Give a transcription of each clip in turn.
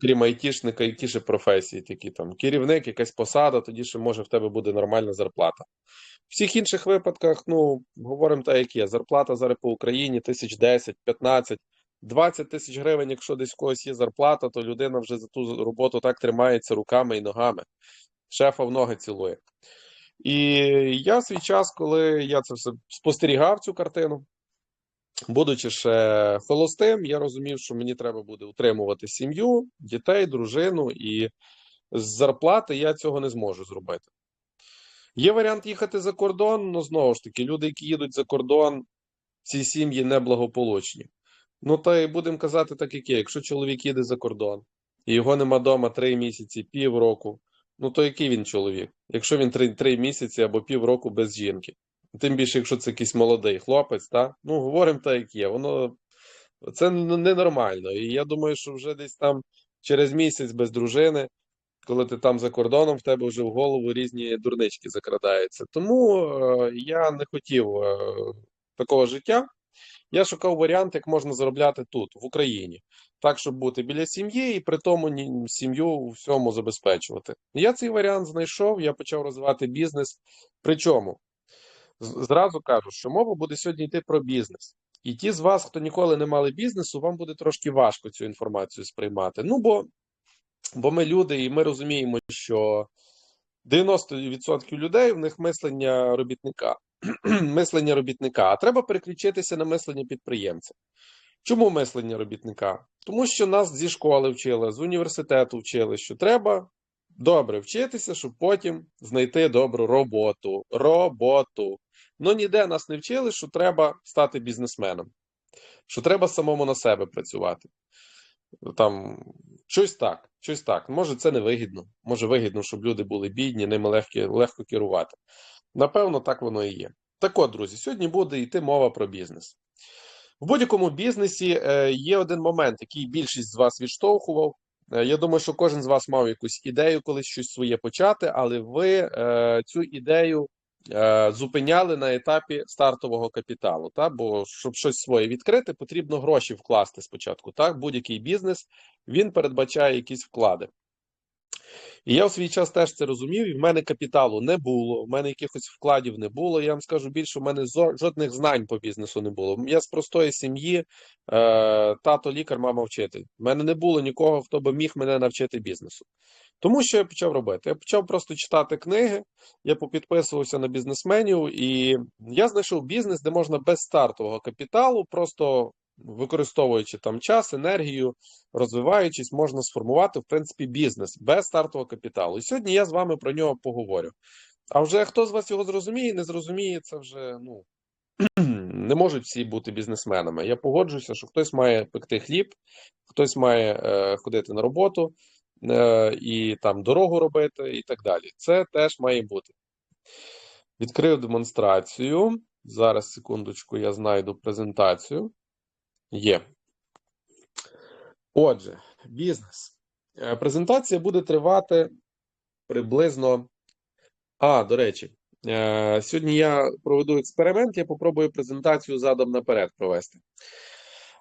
крім айтішника, які ще професії, такі там керівник, якась посада, тоді ще може в тебе буде нормальна зарплата. В всіх інших випадках, ну, говоримо так, як є. Зарплата зараз по Україні тисяч 10, 15, 20 тисяч гривень, якщо десь в когось є зарплата, то людина вже за ту роботу так тримається руками і ногами. Шефа в ноги цілує. І я свій час, коли я це все спостерігав цю картину, будучи ще холостим, я розумів, що мені треба буде утримувати сім'ю, дітей, дружину, і з зарплати я цього не зможу зробити. Є варіант їхати за кордон, але знову ж таки, люди, які їдуть за кордон, ці сім'ї неблагополучні. Ну, та й будемо казати так, як є. Якщо чоловік їде за кордон, і його нема вдома три місяці, півроку, ну то який він чоловік? Якщо він три, три місяці або півроку без жінки. Тим більше, якщо це якийсь молодий хлопець, та? ну говоримо так, як є. Воно це ненормально. І я думаю, що вже десь там через місяць без дружини, коли ти там за кордоном, в тебе вже в голову різні дурнички закрадаються. Тому е, я не хотів е, такого життя. Я шукав варіант, як можна заробляти тут, в Україні, так, щоб бути біля сім'ї і при тому сім'ю всьому забезпечувати. Я цей варіант знайшов, я почав розвивати бізнес. Причому зразу кажу, що мова буде сьогодні йти про бізнес. І ті з вас, хто ніколи не мали бізнесу, вам буде трошки важко цю інформацію сприймати. Ну бо, бо ми люди, і ми розуміємо, що 90% людей в них мислення робітника. мислення робітника, а треба переключитися на мислення підприємця. Чому мислення робітника? Тому що нас зі школи вчили, з університету вчили, що треба добре вчитися, щоб потім знайти добру роботу. Роботу. Ну ніде нас не вчили, що треба стати бізнесменом, що треба самому на себе працювати. Там щось так, щось так. Може, це не вигідно. Може, вигідно, щоб люди були бідні, ними легко, легко керувати. Напевно, так воно і є. Так от, друзі, сьогодні буде йти мова про бізнес. В будь-якому бізнесі е, є один момент, який більшість з вас відштовхував. Е, Я думаю, що кожен з вас мав якусь ідею, колись щось своє почати, але ви е, цю ідею зупиняли на етапі стартового капіталу. Та? Бо щоб щось своє відкрити, потрібно гроші вкласти спочатку. Так? Будь-який бізнес він передбачає якісь вклади. І я у свій час теж це розумів, і в мене капіталу не було, в мене якихось вкладів не було. Я вам скажу більше, в мене жодних знань по бізнесу не було. Я з простої сім'ї, е, тато лікар, мама вчитель. В мене не було нікого, хто би міг мене навчити бізнесу. Тому що я почав робити? Я почав просто читати книги, я попідписувався на бізнесменів, і я знайшов бізнес, де можна без стартового капіталу, просто використовуючи там час, енергію, розвиваючись, можна сформувати, в принципі, бізнес без стартового капіталу. І сьогодні я з вами про нього поговорю. А вже хто з вас його зрозуміє, не зрозуміє, це вже ну не можуть всі бути бізнесменами. Я погоджуюся, що хтось має пекти хліб, хтось має е, ходити на роботу е, і там дорогу робити, і так далі. Це теж має бути. Відкрив демонстрацію. Зараз, секундочку, я знайду презентацію. Є. Отже, бізнес. Е, Презентація буде тривати приблизно. А, до речі, е, сьогодні я проведу експеримент, я попробую презентацію задом наперед провести.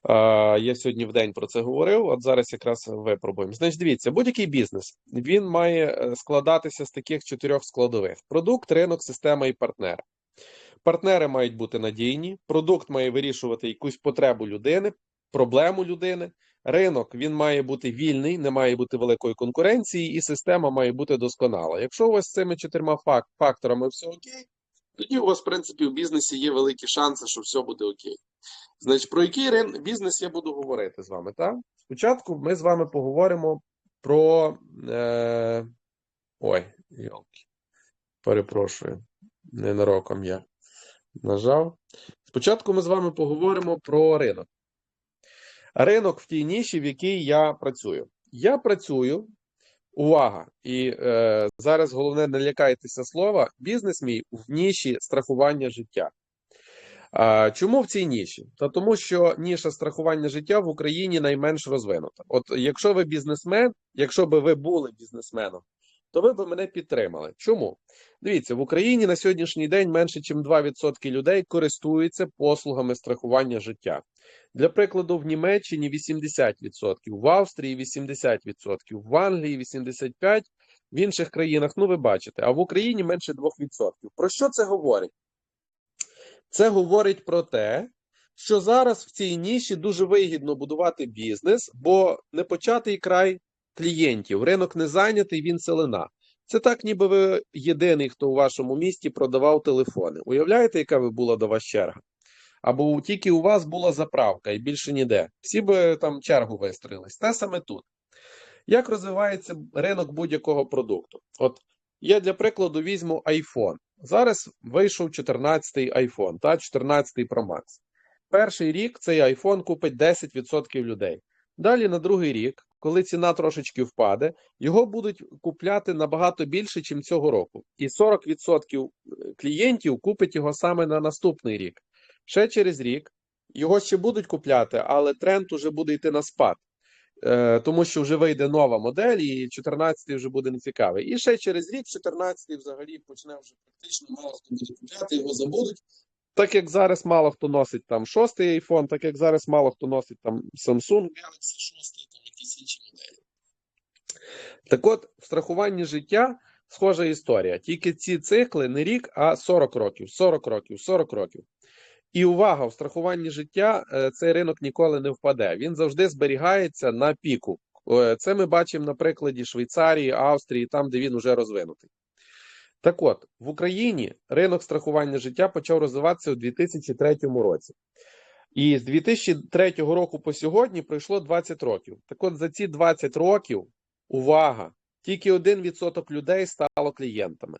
Е, Я сьогодні в день про це говорив, от зараз якраз випробуємо. Значить, дивіться, будь-який бізнес він має складатися з таких чотирьох складових: продукт, ринок, система і партнери. Партнери мають бути надійні, продукт має вирішувати якусь потребу людини, проблему людини. Ринок він має бути вільний, не має бути великої конкуренції, і система має бути досконала. Якщо у вас з цими чотирма фак- факторами все окей, тоді у вас, в принципі, в бізнесі є великі шанси, що все буде окей. Значить, про який рин... бізнес я буду говорити з вами? Так? Спочатку ми з вами поговоримо про. Е... Ой, йолки, перепрошую, ненароком я нажав. Спочатку ми з вами поговоримо про ринок. Ринок в тій ніші, в якій я працюю. Я працюю, увага, і е, зараз головне не лякайтеся слова. Бізнес мій в ніші страхування життя. А, чому в цій ніші? Та тому, що ніша страхування життя в Україні найменш розвинута. От якщо ви бізнесмен, якщо би ви були бізнесменом, то ви б мене підтримали. Чому? Дивіться, в Україні на сьогоднішній день менше, ніж 2% людей користуються послугами страхування життя. Для прикладу, в Німеччині 80%, в Австрії 80%, в Англії 85%, в інших країнах, ну ви бачите, а в Україні менше 2%. Про що це говорить? Це говорить про те, що зараз в цій ніші дуже вигідно будувати бізнес, бо не початий край клієнтів, ринок не зайнятий, він селена. Це так, ніби ви єдиний, хто у вашому місті продавав телефони. Уявляєте, яка ви була до вас черга? Або тільки у вас була заправка і більше ніде. Всі би там чергу вистроїлись. Те саме тут. Як розвивається ринок будь-якого продукту? От я для прикладу візьму iPhone. Зараз вийшов 14-й iPhone, та 14-й Pro Max. Перший рік цей iPhone купить 10% людей. Далі на другий рік, коли ціна трошечки впаде, його будуть купляти набагато більше, ніж цього року. І 40% клієнтів купить його саме на наступний рік. Ще через рік його ще будуть купляти, але тренд уже буде йти на спад. Е, Тому що вже вийде нова модель, і 14-й вже буде нецікавий. І ще через рік, 14-й взагалі почне вже практично мало хто буде купляти, його забудуть. Так як зараз мало хто носить там шостий iPhone, так як зараз мало хто носить там Samsung Galaxy 6, там якісь інші. Так от, в страхуванні життя схожа історія. Тільки ці цикли не рік, а 40 років, 40 років, 40 років. І увага, в страхуванні життя е, цей ринок ніколи не впаде. Він завжди зберігається на піку. Е, Це ми бачимо на прикладі Швейцарії, Австрії, там, де він вже розвинутий. Так от, в Україні ринок страхування життя почав розвиватися у 2003 році. І з 2003 року по сьогодні пройшло 20 років. Так от за ці 20 років, увага, тільки 1% людей стало клієнтами.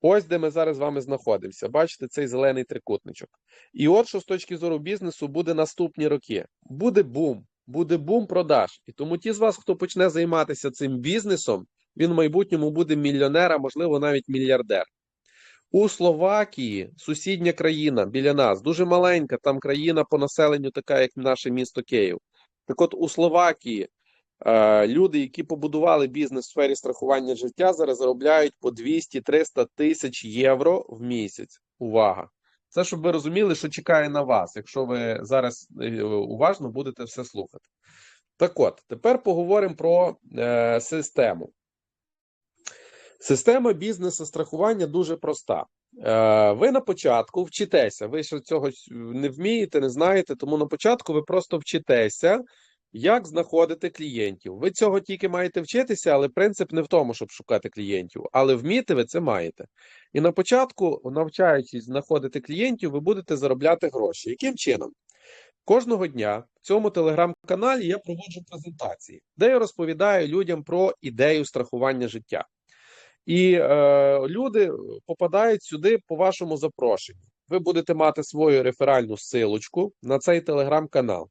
Ось де ми зараз з вами знаходимося. Бачите цей зелений трикутничок. І от що з точки зору бізнесу буде наступні роки. Буде бум, буде бум продаж. І тому ті з вас, хто почне займатися цим бізнесом, він в майбутньому буде мільйонер, а можливо навіть мільярдер. У Словакії сусідня країна біля нас, дуже маленька, там країна по населенню, така як наше місто Київ. Так от у Словакії е, люди, які побудували бізнес в сфері страхування життя, зараз заробляють по 200-300 тисяч євро в місяць. Увага! Це щоб ви розуміли, що чекає на вас, якщо ви зараз е, уважно будете все слухати. Так от, тепер поговоримо про е, систему. Система бізнесу страхування дуже проста. Е, Ви на початку вчитеся. Ви ще цього не вмієте, не знаєте, тому на початку ви просто вчитеся, як знаходити клієнтів. Ви цього тільки маєте вчитися, але принцип не в тому, щоб шукати клієнтів, але вміти ви це маєте. І на початку, навчаючись знаходити клієнтів, ви будете заробляти гроші. Яким чином? Кожного дня в цьому телеграм-каналі я проводжу презентації, де я розповідаю людям про ідею страхування життя. І е, люди попадають сюди по вашому запрошенню. Ви будете мати свою реферальну силочку на цей телеграм-канал.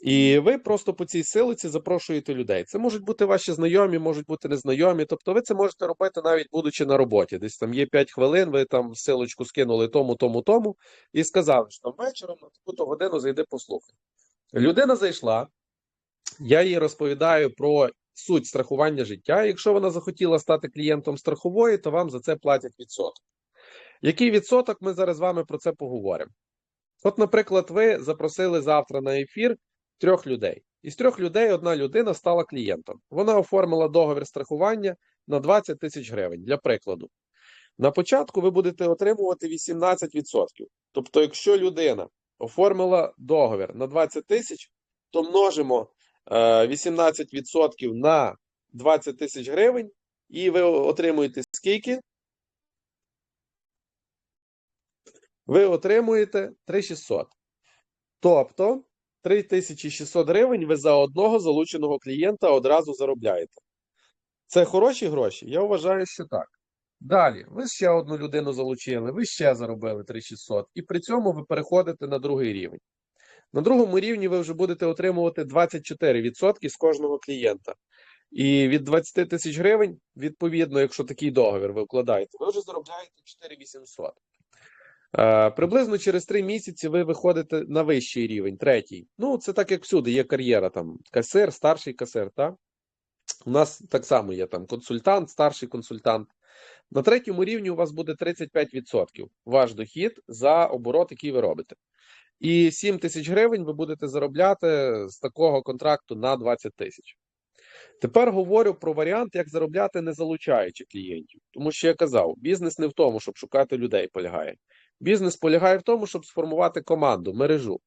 І ви просто по цій силиці запрошуєте людей. Це можуть бути ваші знайомі, можуть бути незнайомі. Тобто, ви це можете робити навіть будучи на роботі. Десь там є 5 хвилин, ви там силочку скинули тому, тому, тому, і сказали, що там вечором на таку-то годину зайди послухай. Людина зайшла, я їй розповідаю про суть страхування життя. Якщо вона захотіла стати клієнтом страхової, то вам за це платять відсоток. Який відсоток ми зараз з вами про це поговоримо? От, наприклад, ви запросили завтра на ефір трьох людей. Із трьох людей одна людина стала клієнтом. Вона оформила договір страхування на 20 тисяч гривень, для прикладу. На початку ви будете отримувати 18%. Тобто, якщо людина оформила договір на 20 тисяч, то множимо 18% на 20 тисяч гривень, і ви отримуєте скільки? Ви отримуєте 3600. Тобто 3600 гривень ви за одного залученого клієнта одразу заробляєте. Це хороші гроші? Я вважаю, що так. Далі, ви ще одну людину залучили, ви ще заробили 3600, і при цьому ви переходите на другий рівень. На другому рівні ви вже будете отримувати 24% з кожного клієнта. І від 20 тисяч гривень, відповідно, якщо такий договір ви вкладаєте, ви вже заробляєте 4800. Е, приблизно через 3 місяці ви виходите на вищий рівень, третій. Ну, це так як всюди, є кар'єра там касир, старший касир, так? У нас так само є там консультант, старший консультант. На третьому рівні у вас буде 35% ваш дохід за оборот, який ви робите. І 7 тисяч гривень ви будете заробляти з такого контракту на 20 тисяч. Тепер говорю про варіант, як заробляти, не залучаючи клієнтів. Тому що я казав, бізнес не в тому, щоб шукати людей полягає. Бізнес полягає в тому, щоб сформувати команду, мережу.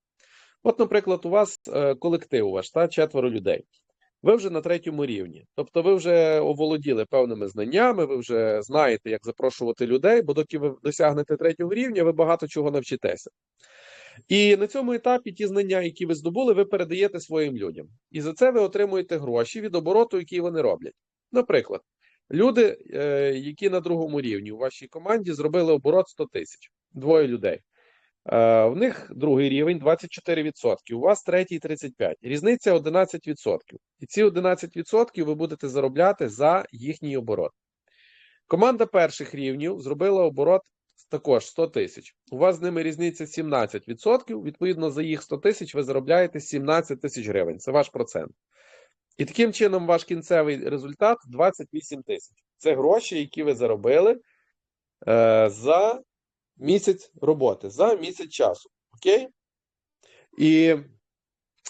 От, наприклад, у вас е, колектив ваш та четверо людей. Ви вже на третьому рівні. Тобто ви вже оволоділи певними знаннями, ви вже знаєте, як запрошувати людей, бо доки ви досягнете третього рівня, ви багато чого навчитеся. І на цьому етапі ті знання, які ви здобули, ви передаєте своїм людям. І за це ви отримуєте гроші від обороту, який вони роблять. Наприклад, люди, е, які на другому рівні у вашій команді зробили оборот 100 тисяч, двоє людей. Е, В них другий рівень 24%, у вас третій 35%. Різниця 11%. І ці 11% ви будете заробляти за їхній оборот. Команда перших рівнів зробила оборот також 100 тисяч. У вас з ними різниця 17%. Відповідно, за їх 100 тисяч ви заробляєте 17 тисяч гривень. Це ваш процент. І таким чином ваш кінцевий результат 28 тисяч. Це гроші, які ви заробили е, за місяць роботи, за місяць часу. Окей? І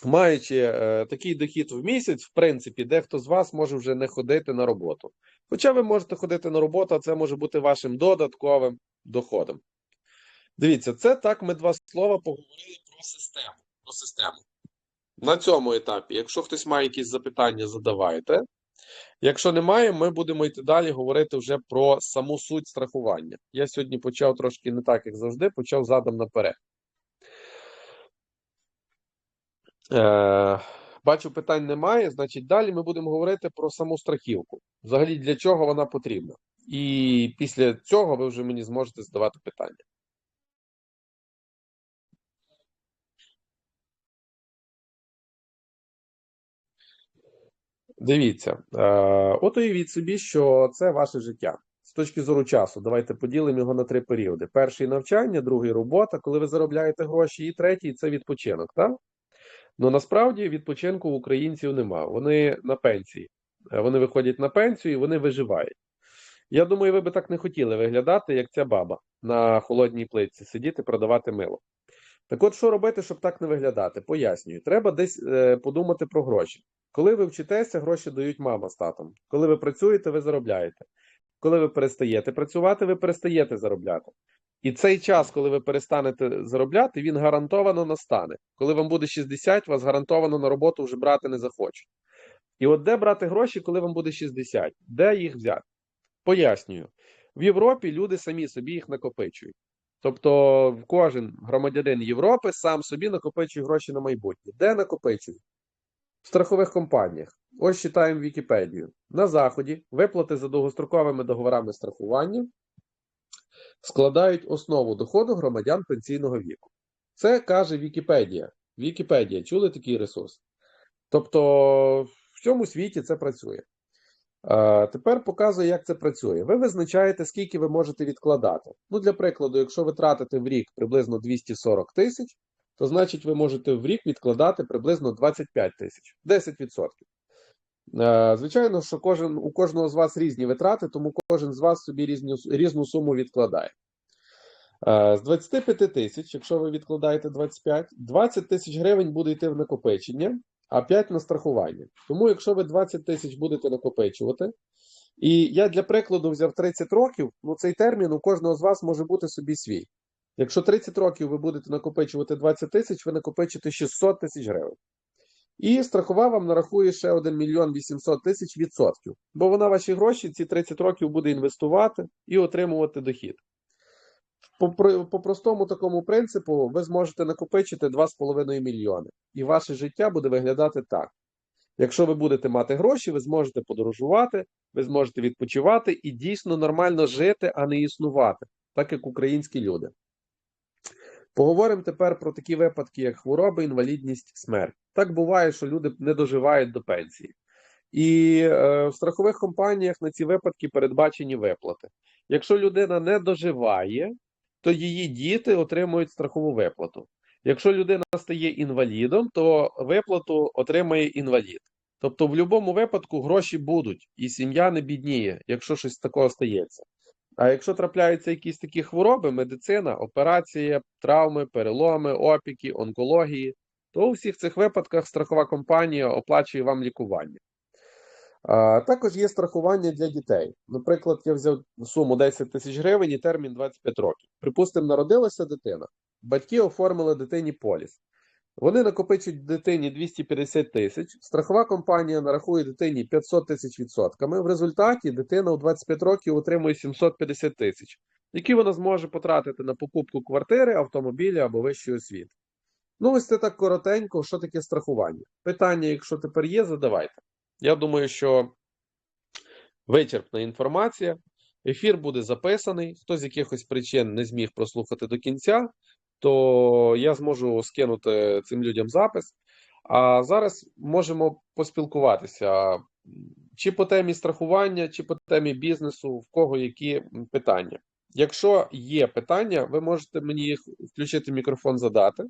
маючи е, такий дохід в місяць, в принципі, дехто з вас може вже не ходити на роботу. Хоча ви можете ходити на роботу, а це може бути вашим додатковим доходом. Дивіться, це так ми два слова поговорили про систему. Про систему. На цьому етапі, якщо хтось має якісь запитання, задавайте. Якщо немає, ми будемо йти далі говорити вже про саму суть страхування. Я сьогодні почав трошки не так, як завжди, почав задом наперед. Е, бачу, питань немає. Значить, далі ми будемо говорити про саму страхівку. Взагалі, для чого вона потрібна. І після цього ви вже мені зможете задавати питання. Дивіться, е, от уявіть собі, що це ваше життя. З точки зору часу, давайте поділимо його на три періоди: перший навчання, другий робота, коли ви заробляєте гроші, і третій це відпочинок. Так? Ну насправді відпочинку в українців нема. Вони на пенсії. Е, Вони виходять на пенсію і вони виживають. Я думаю, ви би так не хотіли виглядати, як ця баба на холодній плитці, сидіти, продавати мило. Так от, що робити, щоб так не виглядати? Пояснюю, треба десь е, подумати про гроші. Коли ви вчитеся, гроші дають мама з татом. Коли ви працюєте, ви заробляєте. Коли ви перестаєте працювати, ви перестаєте заробляти. І цей час, коли ви перестанете заробляти, він гарантовано настане. Коли вам буде 60, вас гарантовано на роботу вже брати не захочуть. І от де брати гроші, коли вам буде 60? Де їх взяти? Пояснюю. В Європі люди самі собі їх накопичують. Тобто кожен громадянин Європи сам собі накопичує гроші на майбутнє. Де накопичують? В страхових компаніях. Ось читаємо Вікіпедію. На Заході виплати за довгостроковими договорами страхування складають основу доходу громадян пенсійного віку. Це каже Вікіпедія. Вікіпедія, чули такий ресурс? Тобто в цьому світі це працює. Тепер показую, як це працює. Ви визначаєте, скільки ви можете відкладати. Ну, для прикладу, якщо ви тратите в рік приблизно 240 тисяч, то значить ви можете в рік відкладати приблизно 25 тисяч, 10%. Е, Звичайно, що кожен, у кожного з вас різні витрати, тому кожен з вас собі різну, різну суму відкладає. Е, З 25 тисяч, якщо ви відкладаєте 25, 20 тисяч гривень буде йти в накопичення, а 5 на страхування. Тому, якщо ви 20 тисяч будете накопичувати, і я для прикладу взяв 30 років, ну цей термін у кожного з вас може бути собі свій. Якщо 30 років ви будете накопичувати 20 тисяч, ви накопичите 600 тисяч гривень. І страхова вам нарахує ще 1 мільйон 800 тисяч відсотків, бо вона ваші гроші ці 30 років буде інвестувати і отримувати дохід. По, по простому такому принципу ви зможете накопичити 2,5 мільйони, і ваше життя буде виглядати так. Якщо ви будете мати гроші, ви зможете подорожувати, ви зможете відпочивати і дійсно нормально жити, а не існувати, так як українські люди. Поговоримо тепер про такі випадки, як хвороби, інвалідність, смерть. Так буває, що люди не доживають до пенсії. І е, в страхових компаніях на ці випадки передбачені виплати. Якщо людина не доживає, то її діти отримують страхову виплату. Якщо людина стає інвалідом, то виплату отримає інвалід. Тобто, в будь-якому випадку гроші будуть, і сім'я не бідніє, якщо щось такого стається. А якщо трапляються якісь такі хвороби, медицина, операція, травми, переломи, опіки, онкології, то у всіх цих випадках страхова компанія оплачує вам лікування. Також є страхування для дітей. Наприклад, я взяв суму 10 тисяч гривень і термін 25 років. Припустимо, народилася дитина. Батьки оформили дитині поліс. Вони накопичують дитині 250 тисяч, страхова компанія нарахує дитині 500 тисяч відсотками. В результаті дитина у 25 років отримує 750 тисяч, які вона зможе потратити на покупку квартири, автомобіля або вищої освіти. Ну, ось це так коротенько, що таке страхування. Питання, якщо тепер є, задавайте. Я думаю, що вичерпна інформація. Ефір буде записаний. Хто з якихось причин не зміг прослухати до кінця, то я зможу скинути цим людям запис. А зараз можемо поспілкуватися чи по темі страхування, чи по темі бізнесу, в кого які питання. Якщо є питання, ви можете мені їх включити мікрофон задати.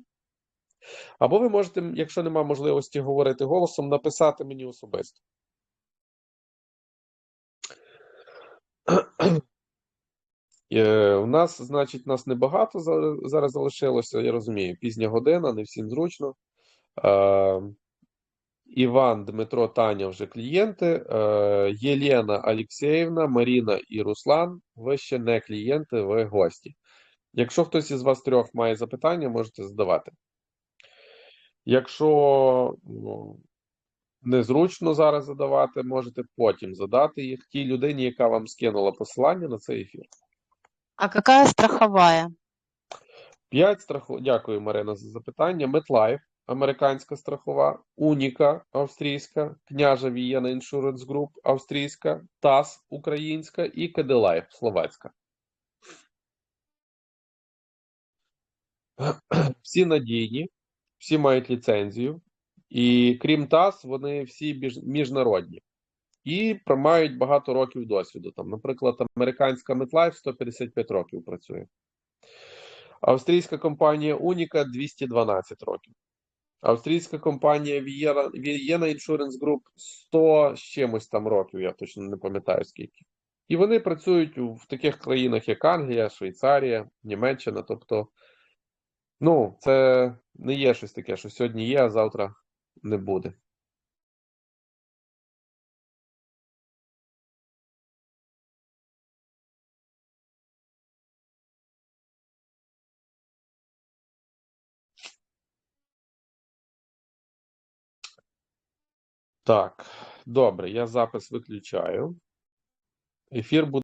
Або ви можете, якщо немає можливості говорити голосом, написати мені особисто. Е, У нас, значить, нас небагато зараз залишилося, я розумію, пізня година, не всім зручно. Е, Іван, Дмитро, Таня вже клієнти. Е, Єлена Алєксєєвна, Маріна і Руслан. Ви ще не клієнти, ви гості. Якщо хтось із вас трьох має запитання, можете задавати. Якщо ну, незручно зараз задавати, можете потім задати їх тій людині, яка вам скинула посилання на цей ефір. А какая страховая? П'ять страху... Дякую, Марина, за запитання. MetLife, американська страхова, Уніка, австрійська, Княжа Вієна Insurance Group, австрійська, ТАС, українська і Кеделайф, словацька. Всі надійні, всі мають ліцензію, і крім ТАС, вони всі міжнародні. І мають багато років досвіду. Там, наприклад, американська MetLife 155 років працює. Австрійська компанія Уніка 212 років. Австрійська компанія Vienna Insurance Group 100 з чимось там років, я точно не пам'ятаю скільки. І вони працюють в таких країнах, як Англія, Швейцарія, Німеччина. Тобто, ну, це не є щось таке, що сьогодні є, а завтра не буде. Так, добре, я запис виключаю. Ефір буде.